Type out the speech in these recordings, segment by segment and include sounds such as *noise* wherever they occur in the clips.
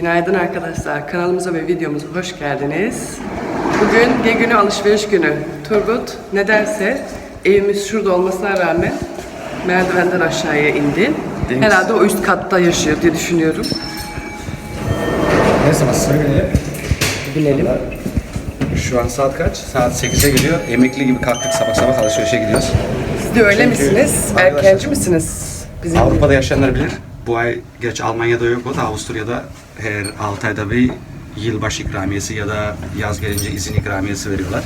Günaydın arkadaşlar. Kanalımıza ve videomuza hoş geldiniz. Bugün G günü alışveriş günü. Turgut ne derse evimiz şurada olmasına rağmen merdivenden aşağıya indi. Deniz. Herhalde o üst katta yaşıyor diye düşünüyorum. Neyse bak söyle. Bilelim. Şu an saat kaç? Saat 8'e geliyor. Emekli gibi kalktık sabah sabah alışverişe gidiyoruz. Siz de öyle Çünkü misiniz? arkadaşlar- Erkenci misiniz? Bizim gibi. Avrupa'da yaşayanlar bilir. Bu ay geç Almanya'da yok o da Avusturya'da her 6 ayda bir yılbaşı ikramiyesi ya da yaz gelince izin ikramiyesi veriyorlar.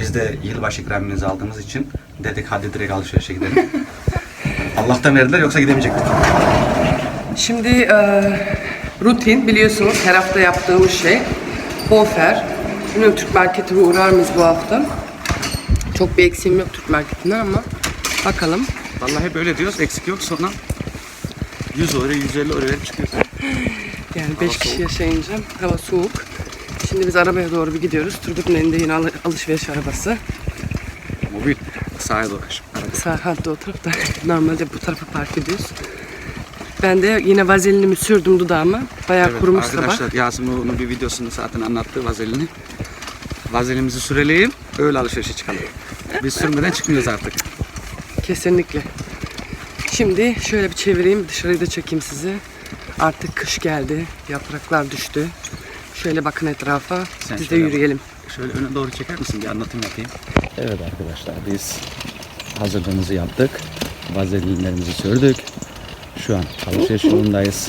Biz de yılbaşı ikramiyemizi aldığımız için dedik hadi direkt alışverişe gidelim. *laughs* Allah'tan verdiler yoksa gidemeyecektik. Şimdi e, rutin biliyorsunuz her hafta yaptığımız şey Hofer. Bilmiyorum Türk marketine uğrar mıyız bu hafta? Çok bir eksiğim yok Türk marketinden ama bakalım. Vallahi hep öyle diyoruz eksik yok sonra 100 euro 150 euro verip çıkıyoruz. *laughs* Yani 5 kişi yaşayınca hava soğuk. Şimdi biz arabaya doğru bir gidiyoruz. Turgut'un elinde yine al- alışveriş arabası. Mobil sahaya doğru. Sağ hatta o tarafta. Normalde bu tarafa park ediyoruz. Ben de yine vazelinimi sürdüm dudağıma. Bayağı Evet, kurumuş sabah. arkadaşlar Yasemin onun bir videosunda zaten anlattı vazelini. Vazelimizi sürelim, öyle alışverişe çıkalım. Biz sürmeden çıkmıyoruz artık. Kesinlikle. Şimdi şöyle bir çevireyim, dışarıyı da çekeyim size. Artık kış geldi, yapraklar düştü. Şöyle bakın etrafa, Sen biz de şöyle bak. yürüyelim. Şöyle öne doğru çeker misin? Bir anlatım yapayım. Evet arkadaşlar biz hazırlığımızı yaptık. Vazelinlerimizi sürdük. Şu an alışveriş yolundayız.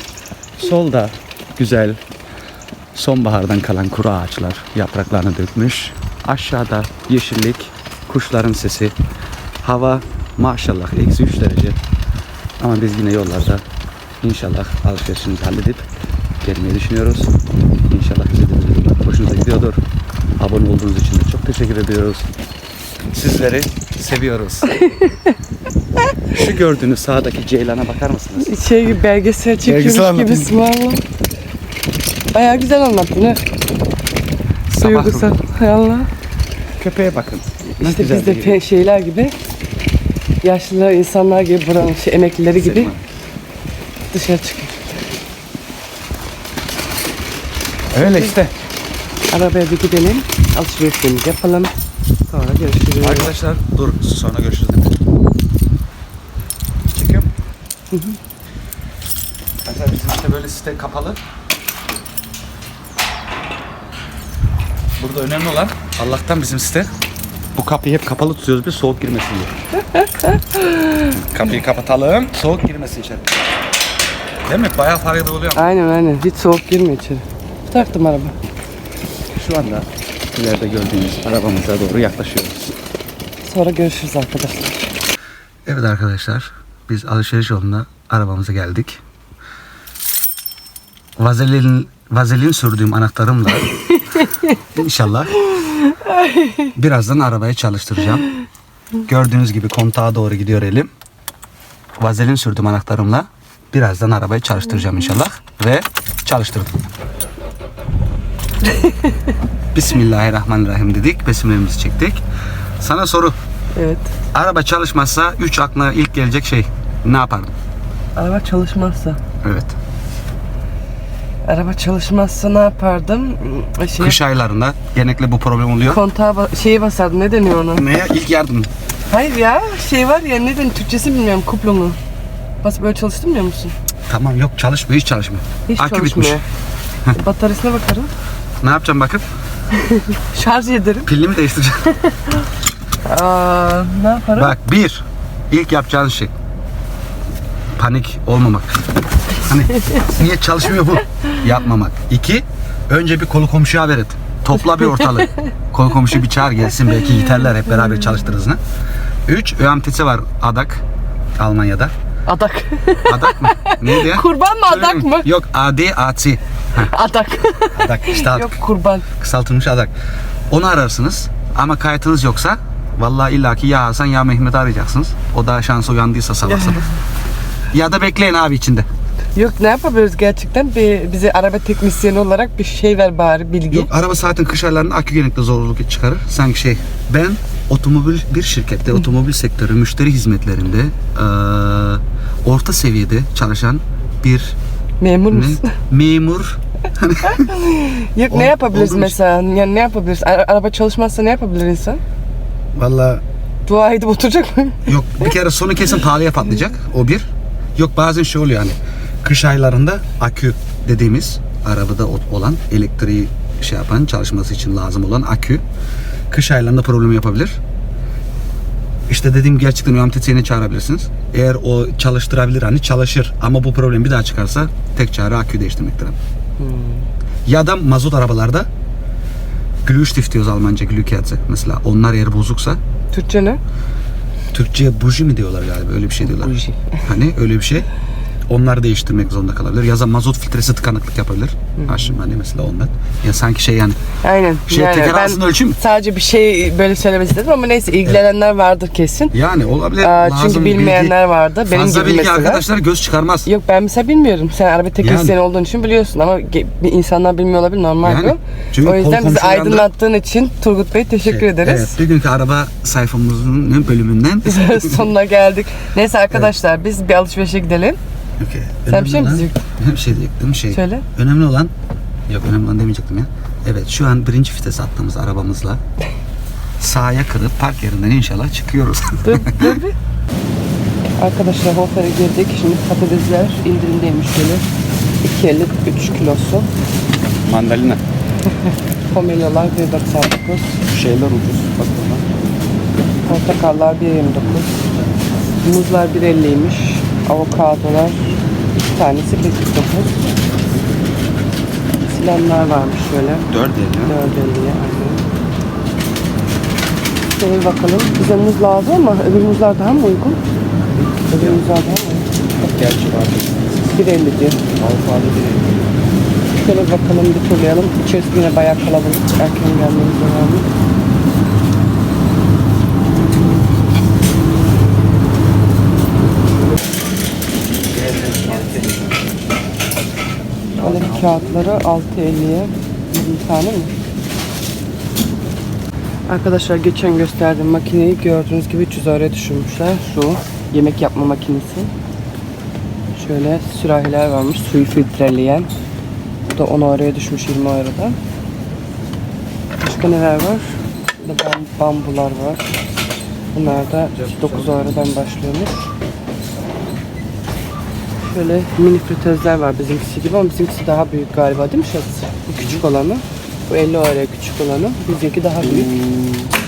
Solda güzel sonbahardan kalan kuru ağaçlar yapraklarını dökmüş. Aşağıda yeşillik, kuşların sesi. Hava maşallah eksi 3 derece. Ama biz yine yollarda inşallah alışverişimizi halledip gelmeyi düşünüyoruz. İnşallah izlediğiniz videolar hoşunuza gidiyordur. Abone olduğunuz için de çok teşekkür ediyoruz. Sizleri seviyoruz. *laughs* Şu gördüğünüz sağdaki ceylana bakar mısınız? Şey gibi belgesel çekiyormuş Belgesel anlatayım. valla. Bayağı güzel anlattın ha. Sabah Duygusal. Hay Allah. Köpeğe bakın. Ne İşte güzel biz de bir- pe- şeyler gibi, yaşlı insanlar gibi, buranın şey, emeklileri gibi Selma. Dışarı çıkıyor. Öyle işte. Arabaya bir gidelim, alışverişlerimizi yapalım. Sonra görüşürüz. Arkadaşlar dur sonra görüşürüz. Çekiyor mu? Arkadaşlar bizim işte böyle site kapalı. Burada önemli olan Allah'tan bizim site bu kapıyı hep kapalı tutuyoruz bir soğuk girmesin diye. *laughs* kapıyı kapatalım soğuk girmesin içeri. Değil mi? Bayağı faydalı oluyor. Aynen aynen, hiç soğuk girme içeri. Taktım araba. Şu anda ileride gördüğünüz arabamıza doğru yaklaşıyoruz. Sonra görüşürüz arkadaşlar. Evet arkadaşlar, biz alışveriş yolunda arabamıza geldik. Vazelin vazelin sürdüğüm anahtarımla *laughs* inşallah birazdan arabayı çalıştıracağım. Gördüğünüz gibi kontağa doğru gidiyor elim. Vazelin sürdüğüm anahtarımla birazdan arabayı çalıştıracağım inşallah ve çalıştırdım. *laughs* Bismillahirrahmanirrahim dedik. Besmelemizi çektik. Sana soru. Evet. Araba çalışmazsa 3 aklına ilk gelecek şey ne yapardın? Araba çalışmazsa. Evet. Araba çalışmazsa ne yapardım? Hmm, Şey, Kış aylarında genellikle bu problem oluyor. kontağa ba- şeyi basardım. Ne deniyor ona? Neye? İlk yardım. Hayır ya şey var ya ne deniyor? Türkçesi bilmiyorum kuplonu. Bas böyle çalıştırmıyor musun? Tamam yok çalışmıyor hiç çalışmıyor. Hiç Akü çalışmıyor. bitmiş. Bataryasına bakarım. Ne yapacağım bakıp? *laughs* Şarj ederim. Pilini mi değiştireceğim? *laughs* Aa, ne yaparım? Bak bir. ilk yapacağın şey. Panik olmamak. Hani niye çalışmıyor bu? Yapmamak. İki. Önce bir kolu komşuya ver et. Topla bir ortalığı. *laughs* Kolu komşu bir çağır gelsin belki yeterler hep beraber çalıştırırız ne? Üç. ÖMTC var adak. Almanya'da. Adak. Adak mı? Neydi ya? kurban mı adak mı? Yok AD AC. Adak. Adak işte adak. Yok kurban. Kısaltılmış adak. Onu ararsınız ama kayıtınız yoksa vallahi illaki ya Hasan ya Mehmet arayacaksınız. O da şansa uyandıysa sabah sabah. ya da bekleyin abi içinde. Yok ne yapabiliriz gerçekten? Bir, bize araba teknisyeni olarak bir şey ver bari bilgi. Yok araba zaten kış aylarında akü genellikle zorluk çıkarır. Sanki şey ben otomobil bir şirkette otomobil sektörü müşteri hizmetlerinde eee, orta seviyede çalışan bir Memur *laughs* ne? memur Yok ne yapabiliriz mesela? Yani ne yapabiliriz? Ara- araba çalışmazsa ne yapabilir insan? Valla Dua edip oturacak mı? yok bir kere sonu kesin pahalıya patlayacak. O bir. Yok bazen şey oluyor hani kış aylarında akü dediğimiz arabada o- olan elektriği şey yapan çalışması için lazım olan akü kış aylarında problem yapabilir. İşte dediğim gerçekten UMTC'ni çağırabilirsiniz. Eğer o çalıştırabilir hani çalışır ama bu problem bir daha çıkarsa tek çare akü değiştirmektir. Ya da mazot arabalarda Glühstift diyoruz Almanca Glühkerze mesela. Onlar eğer bozuksa Türkçe ne? Türkçe'ye buji mi diyorlar galiba öyle bir şey diyorlar. Buji. Hani öyle bir şey. Onları değiştirmek zorunda kalabilir. Ya da mazot filtresi tıkanıklık yapabilir. Aşım hani mesela ondan. Ya sanki şey yani Aynen. şey teker ben arasında ölçü mü? sadece bir şey böyle söylemek istedim ama neyse ilgilenenler vardır kesin. Yani olabilir. Aa, Lazım çünkü bilgi. bilmeyenler vardı. Benim Fazla gibi bilgi mesela. arkadaşlar göz çıkarmaz. Yok ben mesela bilmiyorum. Sen araba teknisyeni Yani. olduğun için biliyorsun ama insanlar bilmiyor olabilir normal Yani. bu. Çünkü o yüzden bizi aydınlattığın için Turgut Bey teşekkür Şey, ederiz. Evet, bir günkü araba sayfamızın bölümünden. *laughs* Sonuna geldik. Neyse arkadaşlar biz bir alışverişe gidelim. Okey. Sen bir şey mi olan- diyecektin? *laughs* Bir şey diyecektim. Şey. Söyle. Önemli olan yok önemli olan demeyecektim ya. Evet şu an birinci vites attığımız arabamızla *laughs* sağa kırıp park yerinden inşallah çıkıyoruz. Dur, dur bir. Arkadaşlar Hofer'e girdik. Şimdi patatesler indirimdeymiş böyle. 2.50 3 kilosu. Mandalina. *laughs* Pomelyalar 1.99. Şeyler ucuz. Bak buna. Portakallar 1.29. Muzlar 1.50'ymiş. Avokadolar iki tanesi 1.49. Silemler varmış şöyle. 4 el ya. 4.50'ye aynen. Şöyle bir bakalım. Bize muz lazım ama öbür muzlar daha mı uygun? Öbür muzlar daha mı uygun? Gerçi var. 1.50 diyor. Alfalı değil. Şöyle bir bakalım bir turlayalım. İçerisi yine bayağı kalabalık. Erken gelmemiz lazım. Alıp kağıtları 6.50'ye 20 tane mi? Arkadaşlar geçen gösterdiğim makineyi gördüğünüz gibi 300 euroya düşürmüşler. Şu yemek yapma makinesi. Şöyle sürahiler varmış suyu filtreleyen. Bu da 10 euroya düşmüş 20 eurodan. Başka neler var? Burada bam- bambular var. Bunlar da 9 eurodan başlıyormuş. Şöyle mini fritözler var bizimkisi gibi ama bizimkisi daha büyük galiba değil mi şurası? Bu küçük olanı. Bu 50 euroya küçük olanı. Bizimki daha büyük.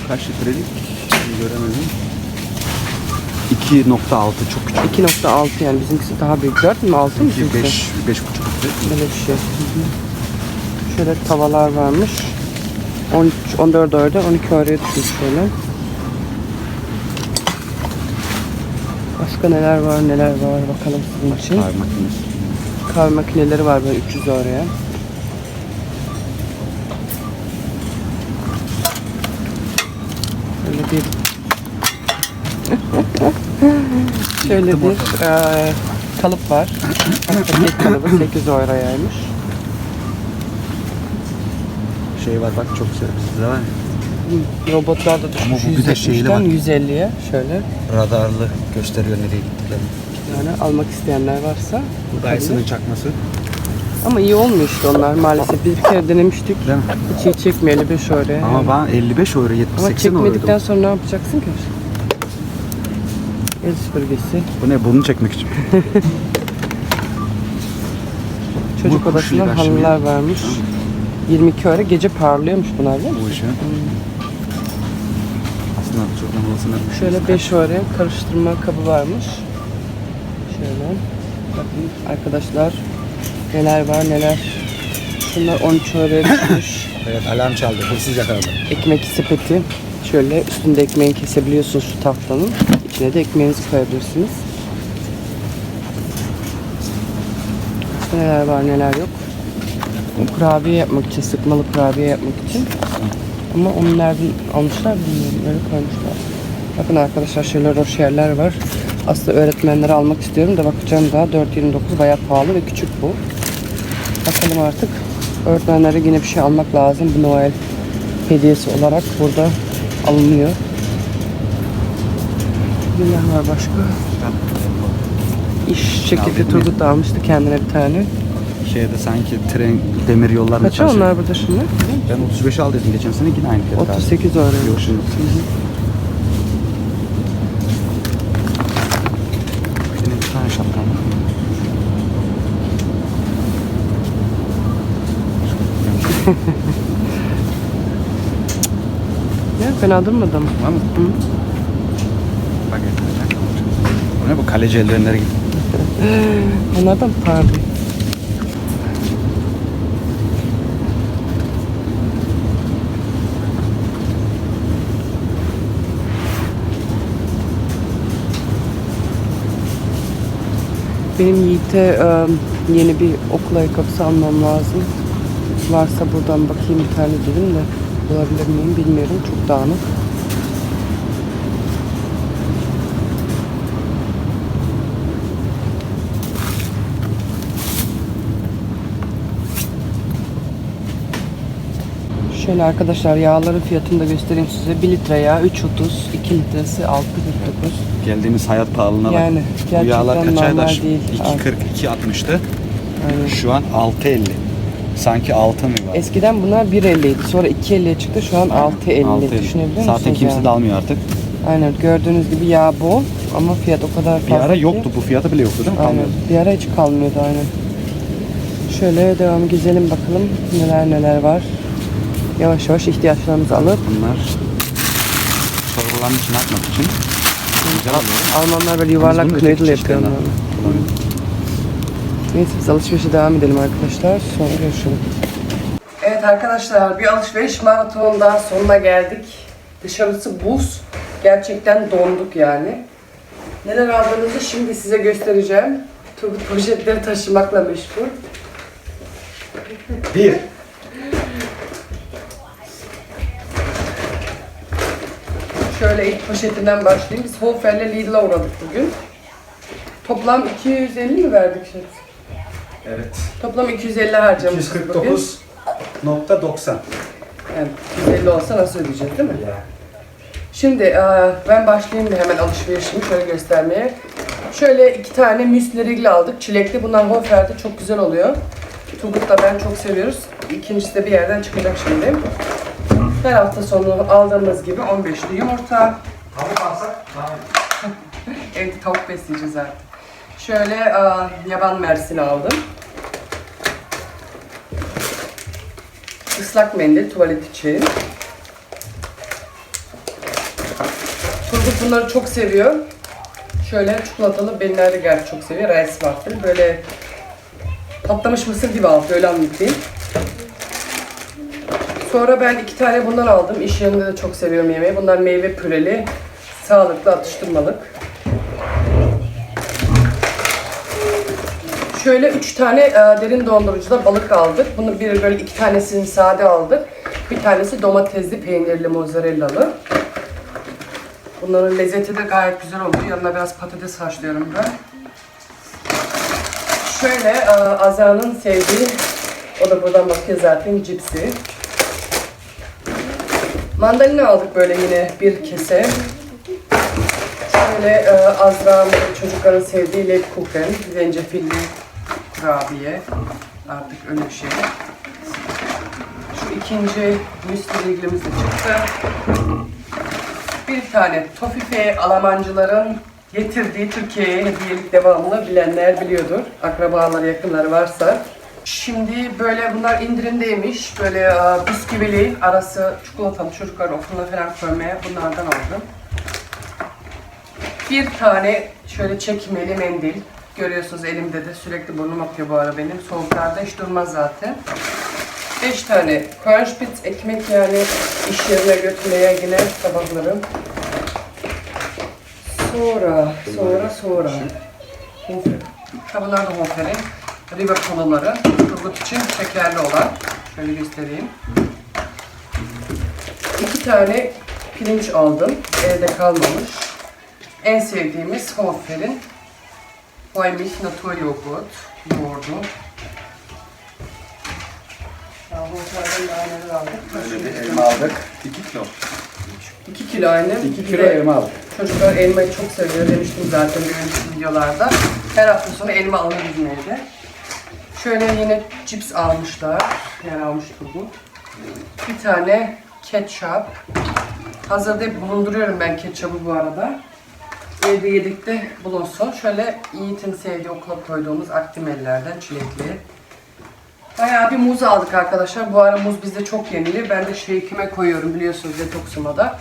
Kaç litrelik? Göremedim. 2.6 çok küçük. 2.6 yani bizimkisi daha büyük. 4 mü 6 mı 5 bizimkisi? 5.5 litre. Öyle bir şey. Hı hı. Şöyle tavalar varmış. 13, 14 orada, 12 oraya düşmüş böyle. Başka neler var, neler var bakalım sizin için. Kahve makinesi. Kahve makineleri var böyle 300 oraya. Böyle bir Şöyle bir *laughs* eee, kalıp var. Paket kalıbı 8 euroyaymış. Şey var bak çok bizde var. ya. Robotlar da Ama düşmüş bu bir de şeyli 170'den bak. 150'ye şöyle. Radarlı gösteriyor nereye gittiklerini. Yani almak isteyenler varsa. Bu Dyson'ın çakması. Ama iyi olmuyor işte onlar maalesef. Biz bir kere denemiştik. Değil mi? Hiç iyi çekmiyor 55 oraya. Ama bana 55 euro 70 Ama 80 euroydu. çekmedikten sonra ne yapacaksın ki? El süpürgesi. Bu ne? Bunu çekmek için. *laughs* Çocuk odasında halılar varmış. 22 öre gece parlıyormuş bunlar biliyor musun? Bu işi. Çok namalısına bir şey. Şöyle 5 öre karıştırma kabı varmış. Şöyle. Bakın arkadaşlar neler var neler. Şunlar 13 öre düşmüş. *coughs* Evet alarm çaldı. Hırsız yakaladı. Ekmek sepeti. Şöyle üstünde ekmeği kesebiliyorsunuz şu tahtanın. İçine de ekmeğinizi koyabilirsiniz. Neler var neler yok. Kurabiye yapmak için, sıkmalı kurabiye yapmak için. Ama onu nereden almışlar bilmiyorum. Böyle koymuşlar. Bakın arkadaşlar şöyle roşerler var. Aslında öğretmenlere almak istiyorum da bakacağım daha 4.29 bayağı pahalı ve küçük bu. Bakalım artık. Öğretmenlere yine bir şey almak lazım. Bu Noel hediyesi olarak burada alınıyor. Neler var başka? İş şekilde Turgut da almıştı kendine bir tane. Şeyde sanki tren demir yollarında Kaça onlar burada şimdi? Ben 35 aldıydım geçen sene yine aynı fiyat. 38 öyle. Yok şimdi. Benim bir tane şapkam var. *laughs* Ya fena durmadı ama. Var mı? Bak. Bu ne bu kaleci eldivenleri gibi. *gasps* Onlardan mı Benim Yiğit'e yeni bir okul ayakkabısı almam lazım. Varsa buradan bakayım bir tane dedim de bulabilir miyim bilmiyorum. Çok dağınık. Şöyle arkadaşlar yağların fiyatını da göstereyim size. 1 litre yağ 3.30, 2 litresi 6.49. Geldiğimiz hayat pahalılığına bak. Yani Bu yağlar gerçekten kaç ayda? normal değil. 2.40, 2.60'tı. Aynen. Şu an 6.50. Sanki altın mı var? Eskiden bunlar 1.50 idi. Sonra 2.50'ye çıktı. Şu an 6.50. 6.50. Düşünebiliyor musunuz? Zaten kimse yani? de almıyor artık. Aynen gördüğünüz gibi yağ bol ama fiyat o kadar Bir fazla ara ki. yoktu. Bu fiyatı bile yoktu değil mi? Aynen. Kalmıyordu. Bir ara hiç kalmıyordu aynen. Şöyle devam gezelim bakalım neler neler var. Yavaş yavaş ihtiyaçlarımızı alıp Bunlar çorbaların içine atmak için. Güzel oluyor. Almanlar böyle yuvarlak knödel öteki yapıyor çeşitlerinden onlarla. kullanıyoruz. Neyse biz alışverişe devam edelim arkadaşlar. Sonra görüşürüz. Evet arkadaşlar bir alışveriş maratonundan sonuna geldik. Dışarısı buz. Gerçekten donduk yani. Neler aldığımızı şimdi size göstereceğim. Turgut poşetleri taşımakla meşgul. Bir. Şöyle ilk poşetinden başlayayım. Biz Hofer'le Lidl'a uğradık bugün. Toplam 250 mi verdik şimdi? Evet. Toplam 250 harcamışız bugün. 249.90. Yani 250 olsa nasıl ödeyeceğiz değil mi? Şimdi e, ben başlayayım da hemen alışverişimi şöyle göstermeye. Şöyle iki tane müsli rigli aldık. Çilekli. Bunlar Hofer'de çok güzel oluyor. Turgut'la ben çok seviyoruz. İkincisi de bir yerden çıkacak şimdi. Her hafta sonu aldığımız gibi 15'li yumurta. Tavuk alsak *laughs* Evet tavuk besleyeceğiz artık. Şöyle e, yaban mersini aldım. Islak mendil tuvalet için. Turgut bunları çok seviyor. Şöyle çikolatalı benler de gerçi çok seviyor. Rice waffle. Böyle patlamış mısır gibi altı öyle anlatayım. Sonra ben iki tane bundan aldım. İş yerinde de çok seviyorum yemeği. Bunlar meyve püreli, sağlıklı atıştırmalık. Şöyle üç tane e, derin dondurucuda balık aldık. Bunu bir böyle iki tanesini sade aldık. Bir tanesi domatesli, peynirli, mozzarellalı. Bunların lezzeti de gayet güzel oluyor. Yanına biraz patates haşlıyorum ben. Şöyle e, Azra'nın sevdiği, o da buradan bakıyor zaten cipsi. Mandalina aldık böyle yine bir kese. Şöyle e, Azra'nın çocukların sevdiği Lebkuchen, zencefilli kurabiye. Artık öyle bir şey. Şu ikinci müsli ilgimiz de çıktı. Bir tane Tofife Almancıların getirdiği Türkiye'ye hediyelik devamlı bilenler biliyordur. Akrabaları, yakınları varsa. Şimdi böyle bunlar indirimdeymiş. Böyle e, bisküvili arası çikolatalı çocuklar okuluna falan koymaya bunlardan aldım. Bir tane şöyle çekmeli mendil. Görüyorsunuz elimde de sürekli burnum akıyor bu ara benim. Soğuklarda hiç durmaz zaten. 5 tane Kruinspitz ekmek yani iş yerine götürmeye yine sabahları. Sonra, sonra, sonra. Hofer. Ha bunlar da Hofer'in. River kolaları. Turgut için şekerli olan. Şöyle göstereyim. İki tane pirinç aldım. Evde kalmamış. En sevdiğimiz Hofer'in Vollmilch Natur Yoğurt. Yoğurdu. Hofer'den daha neler aldık? Böyle bir elma aldık. 2 kilo. 2 kilo aynı. 2 Bir kilo elma aldık. Çocuklar elmayı çok seviyor demiştim zaten bir önceki videolarda. Her hafta sonu elma alır bizim evde. Şöyle yine cips almışlar. Yani almış Turgut. Bir tane ketçap. Hazırda bulunduruyorum ben ketçabı bu arada. Evde yedikte bulunsun. Şöyle Yiğit'in sevdiği okula koyduğumuz aktimellerden çilekli. Bayağı bir muz aldık arkadaşlar. Bu ara muz bizde çok yenilir. Ben de shake'ime koyuyorum biliyorsunuz detoksuma da.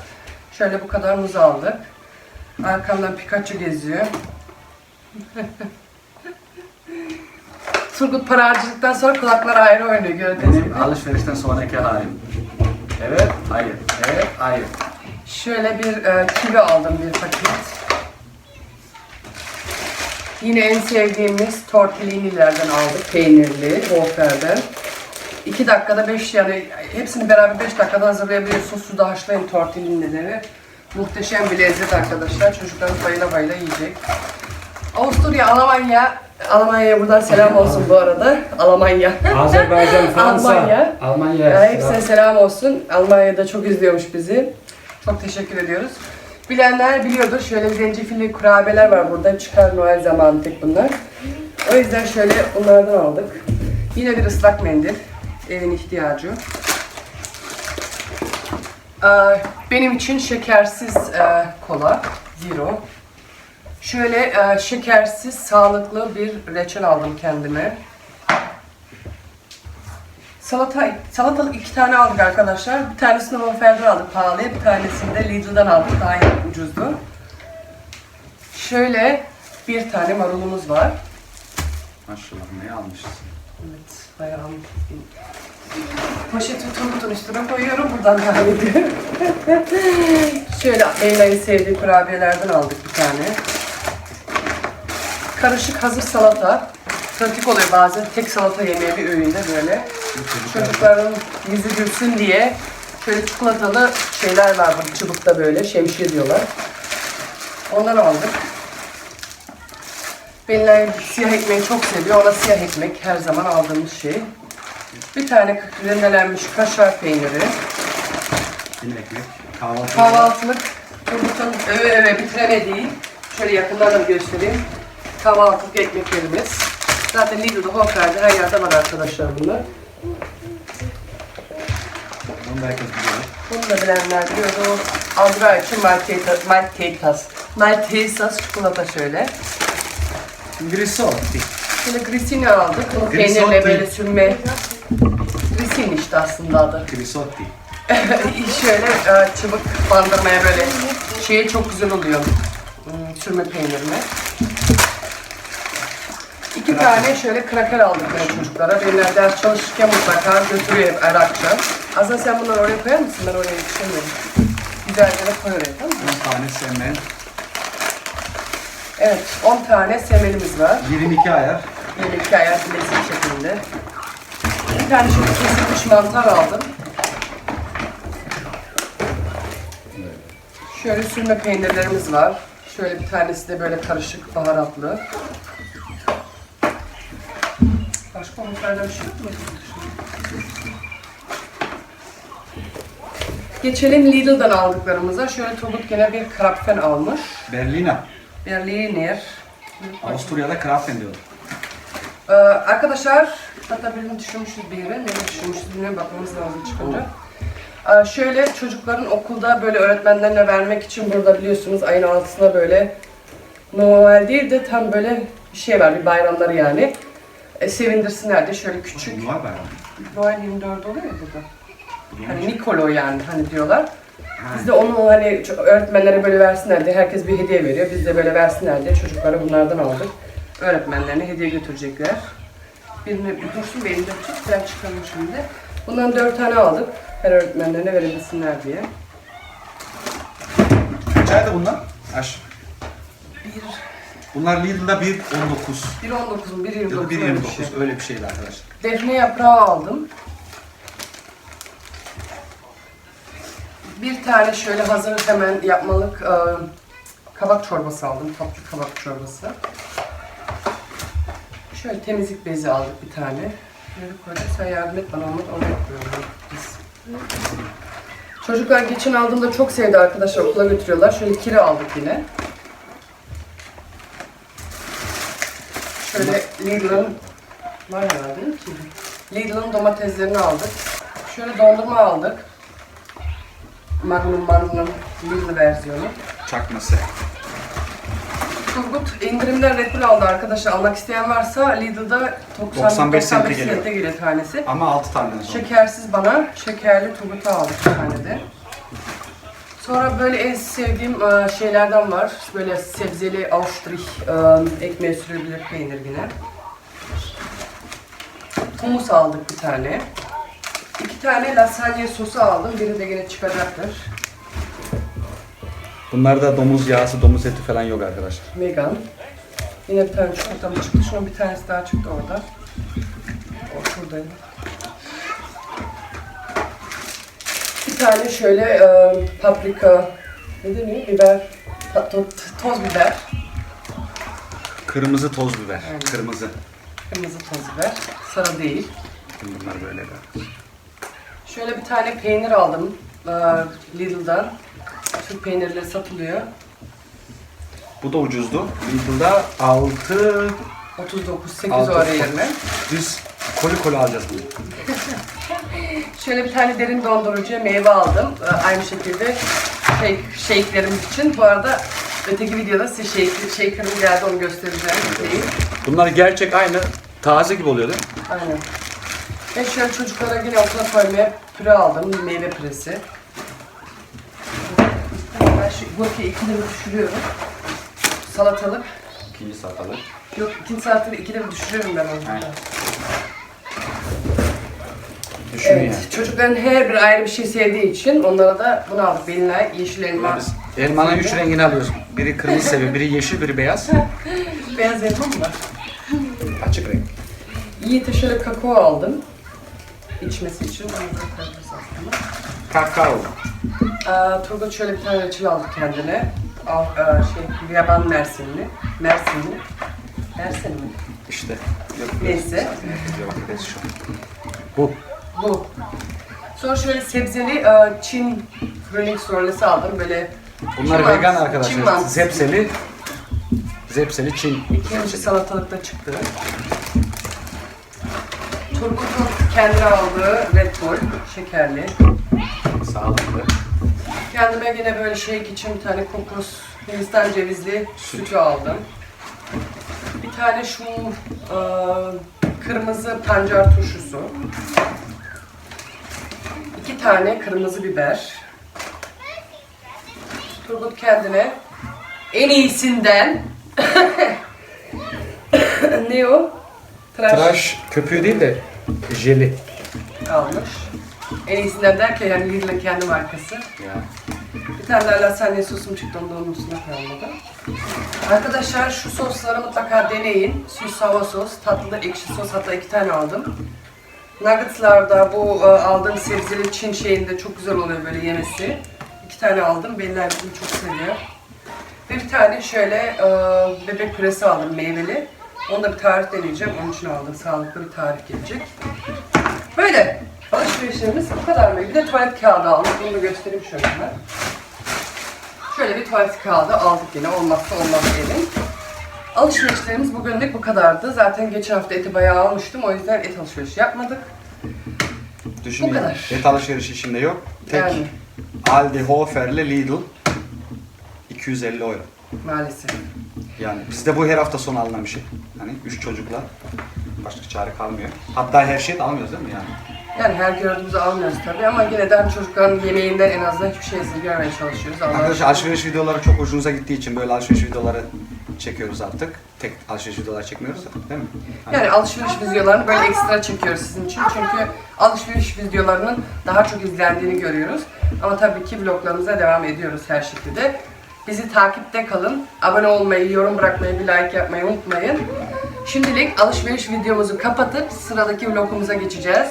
Şöyle bu kadar muz aldık. Arkamdan Pikachu geziyor. *laughs* Turgut para harcadıktan sonra kulaklar ayrı oynuyor gördüğünüz gibi. Benim alışverişten sonraki halim. Evet, hayır. Evet, hayır. Şöyle bir e, kivi aldım bir paket. Yine en sevdiğimiz tortellinilerden aldık. Peynirli, Wolfer'den. 2 dakikada 5 yani hepsini beraber 5 dakikada hazırlayabiliyorsunuz. Suda haşlayın tortellinileri. Muhteşem bir lezzet arkadaşlar. Çocuklar bayıla bayıla yiyecek. Avusturya, Almanya. Almanya'ya buradan selam olsun bu arada. Almanya. Azerbaycan, *laughs* Fransa, Almanya. Almanya. Ya, hepsine selam olsun. Almanya'da çok izliyormuş bizi. Çok teşekkür ediyoruz. Bilenler biliyordur. Şöyle zencefilli kurabiyeler var burada. Çıkar Noel zamanı tek bunlar. O yüzden şöyle bunlardan aldık. Yine bir ıslak mendil. Evin ihtiyacı. Benim için şekersiz e, kola. Zero. Şöyle e, şekersiz, sağlıklı bir reçel aldım kendime. Salata, salatalık iki tane aldık arkadaşlar. Bir tanesini Hofer'den aldık pahalıya, bir tanesini de Lidl'den aldık daha ucuzdu. Şöyle bir tane marulumuz var. Maşallah ne almışsın? Evet, bayağı Poşeti Turgut'un üstüne koyuyorum, buradan devam ediyorum. *laughs* Şöyle Leyla'yı sevdiği kurabiyelerden aldık bir tane. Karışık hazır salata. Pratik oluyor bazen tek salata yemeye bir öğünde böyle. Çocukların yüzü gülsün diye şöyle çikolatalı şeyler var burada çubukta böyle şemsiye diyorlar. Ondan aldık. Benimle siyah ekmeği çok seviyor. Ona siyah ekmek her zaman aldığımız şey. Bir tane rendelenmiş kaşar peyniri. Yine ekmek. Kahvaltı. Kahvaltılık Turgut'un öve öve bitiremediği. Şöyle yakından da göstereyim. Kahvaltılık ekmeklerimiz. Zaten Lidl'da, Hofer'de her yerde var arkadaşlar bunlar. Bunu da herkes biliyor. Bunu da bilenler biliyordu. Andra için Maltesas, Maltesas, Maltesas çikolata şöyle. Grisotti. Şöyle grisini aldık. Grisotti. peynirle böyle sürme. Grisini işte aslında adı. Grisotti. *laughs* şöyle e, çubuk bandırmaya böyle şeye çok güzel oluyor. Hmm, sürme peynirine. İki tane şöyle kraker aldık ben çocuklara. Benimler ders çalışırken mutlaka götürüyor hep her akşam. Aslında sen bunları oraya koyar mısın? Ben oraya yetişemiyorum. Güzelce de koy oraya tamam mı? 10 tane semen. Evet 10 tane semelimiz var. 22 ayar. 22 ayar bilezik şeklinde. Bir tane şöyle kesilmiş mantar aldım. Şöyle sürme peynirlerimiz var. Şöyle bir tanesi de böyle karışık baharatlı. Başka onlardan bir şey yok mu? Geçelim Lidl'dan aldıklarımıza. Şöyle Turgut gene bir krapfen almış. Berliner. Berliner. Avusturya'da Krafen diyor. Ee, arkadaşlar, hatta birini düşürmüşüz bir yere. Nereye düşürmüşüz bilmiyorum, bakmamız lazım çıkınca. Ee, şöyle çocukların okulda böyle öğretmenlerine vermek için burada biliyorsunuz ayın altısında böyle Noel değil de tam böyle bir şey var, bir bayramları yani. E, sevindirsinler diye şöyle küçük. Bunlar bayram. Noel 24 oluyor ya burada. Hani Nikolo yani hani diyorlar. Biz de onu hani öğretmenlere böyle versinler diye herkes bir hediye veriyor. Biz de böyle versinler diye çocuklara bunlardan aldık. Öğretmenlerine hediye götürecekler. Birini bir dursun bir elimde tut ben çıkarım şimdi. Bundan dört tane aldık. Her öğretmenlerine verebilsinler diye. Ayda bunlar? Aş. Bir, Bunlar Lidl'da 1.19. bir 19'un, bir Ya da 29'un öyle bir şey. 1.29 öyle bir şeydi arkadaşlar. Defne yaprağı aldım. Bir tane şöyle hazır hemen yapmalık e, kabak çorbası aldım. Tatlı kabak çorbası. Şöyle temizlik bezi aldık bir tane. Nereye koyduk? Sen yardım et bana. Oraya koyuyorum. Biz. Çocuklar geçen aldığımda çok sevdi arkadaşlar. Okula götürüyorlar. Şöyle kiri aldık yine. Şöyle Lidl'ın Var herhalde değil mi? Lidl'ın domateslerini aldık. Şöyle dondurma aldık. Magnum Magnum Lidl versiyonu. Çakması. Turgut indirimden Red aldı arkadaşlar. Almak isteyen varsa Lidl'da 90, 95 sente 95 geliyor. geliyor tanesi. Ama 6 tane. Şekersiz bana, şekerli Turgut'a aldık bir tane de. Sonra böyle en sevdiğim e, şeylerden var. Böyle sebzeli Aufstrich e, ekmeğe sürebilir peynir yine. Humus aldık bir tane. İki tane lasagne sosu aldım. Biri de yine çıkacaktır. Bunlarda domuz yağısı, domuz eti falan yok arkadaşlar. Vegan. Yine bir tane çikolatam çıktı. Şunun bir tanesi daha çıktı orada. O şuradaydı. Tane şöyle e, paprika, ne deniyor? Biber, ta- to- toz biber, Kırmızı toz biber. Aynen. Kırmızı. kırmızı toz biber, sarı değil. Bunlar böyle de. Şöyle bir tane peynir aldım e, Lidl'dan. Türk peynirleri satılıyor. Bu da ucuzdu. Lidl'da 6 39, 8 Altı. oraya yerine. Biz koli koli alacağız bunu. *laughs* Şöyle bir tane derin dondurucuya meyve aldım. Ee, Aynı şekilde shake, shake'lerimiz için. Bu arada öteki videoda size shake, shaker'ım geldi onu göstereceğim. Şeyi. Bunlar gerçek aynı taze gibi oluyor değil mi? Aynen. Ve şöyle çocuklara yine okula koymaya püre aldım. Meyve püresi. Ben şu gurke ikide bir düşürüyorum. Salatalık. İkinci salatalık. Yok ikinci saatte ikide bir düşürüyorum ben onu. Düşün Evet, çocukların her bir ayrı bir şey sevdiği için onlara da bunu aldık. Belinay, yeşil elma. Biz elmanın üç rengini alıyoruz. Biri kırmızı seviyor, biri yeşil, biri beyaz. *laughs* Beyaz elma mı var? Açık renk. Yiğit'e şöyle kakao aldım. İçmesi için. Kakao. Aa, Turgut şöyle bir tane reçel aldı kendine. Al, aa, şey, yaban mersinli. Mersinli. Mersin mi? İşte. Yok, Neyse. Yok. Bu. Bu. Sonra şöyle sebzeli aa, Çin kronik sorlesi aldım. Böyle Bunlar Çin vegan mantısı, arkadaşlar. Çin mantısı. Zepseli. Zepseli Çin. İkinci salatalıkta çıktı. Turgut'un kendine aldığı Red Bull, şekerli. Sağlıklı. Kendime yine böyle shake için bir tane kokos Hindistan cevizli sütü aldım. Bir tane şu e, kırmızı pancar turşusu. İki tane kırmızı biber. Turgut kendine en iyisinden *laughs* ne o? Tıraş, Tıraş köpüğü değil de jeli. almış. En iyisinden derken yani Lidl'in kendi markası. Ya. Bir tane daha lasagne sosum çıktı onu da onun üstüne kalmadı. Arkadaşlar şu sosları mutlaka deneyin. Süs hava sos, tatlı ekşi sos hatta iki tane aldım. Nuggets'larda bu e, aldığım sebzeli Çin şeyinde çok güzel oluyor böyle yemesi. İki tane aldım. Beyler bunu çok seviyor. Bir tane şöyle e, bebek püresi aldım meyveli. Onu da bir tarif deneyeceğim. Onun için aldım. Sağlıklı bir tarif gelecek. Böyle. Alışverişlerimiz bu kadar mı? Bir de tuvalet kağıdı aldık. Bunu da göstereyim şöyle hemen. Şöyle bir tuvalet kağıdı aldık yine. Olmazsa olmaz diyelim. Alışverişlerimiz bugünlük bu kadardı. Zaten geçen hafta eti bayağı almıştım. O yüzden et alışverişi yapmadık. Düşün Bu kadar. Et alışverişi içinde yok. Tek Yani Aldi, Hofer'le Lidl 250 euro. maalesef. Yani bizde bu her hafta sonu alınan bir şey. Hani üç çocukla başka çare kalmıyor. Hatta her şeyi de almıyoruz değil mi yani? Yani her gördüğümüzü almıyoruz tabii ama yine de hani çocukların yemeğinden en azından hiçbir şey esirgemeye çalışıyoruz. Allah'a Arkadaşlar alışveriş videoları çok hoşunuza gittiği için böyle alışveriş videoları çekiyoruz artık. Tek alışveriş videoları çekmiyoruz da değil mi? Hani Yani alışveriş videolarını böyle ekstra çekiyoruz sizin için. Çünkü alışveriş videolarının daha çok izlendiğini görüyoruz. Ama tabii ki vloglarımıza devam ediyoruz her şekilde. Bizi takipte kalın. Abone olmayı, yorum bırakmayı, bir like yapmayı unutmayın. Şimdilik alışveriş videomuzu kapatıp sıradaki vlogumuza geçeceğiz.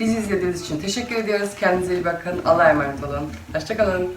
Bizi izlediğiniz için teşekkür ediyoruz. Kendinize iyi bakın. Allah'a emanet olun. Hoşçakalın.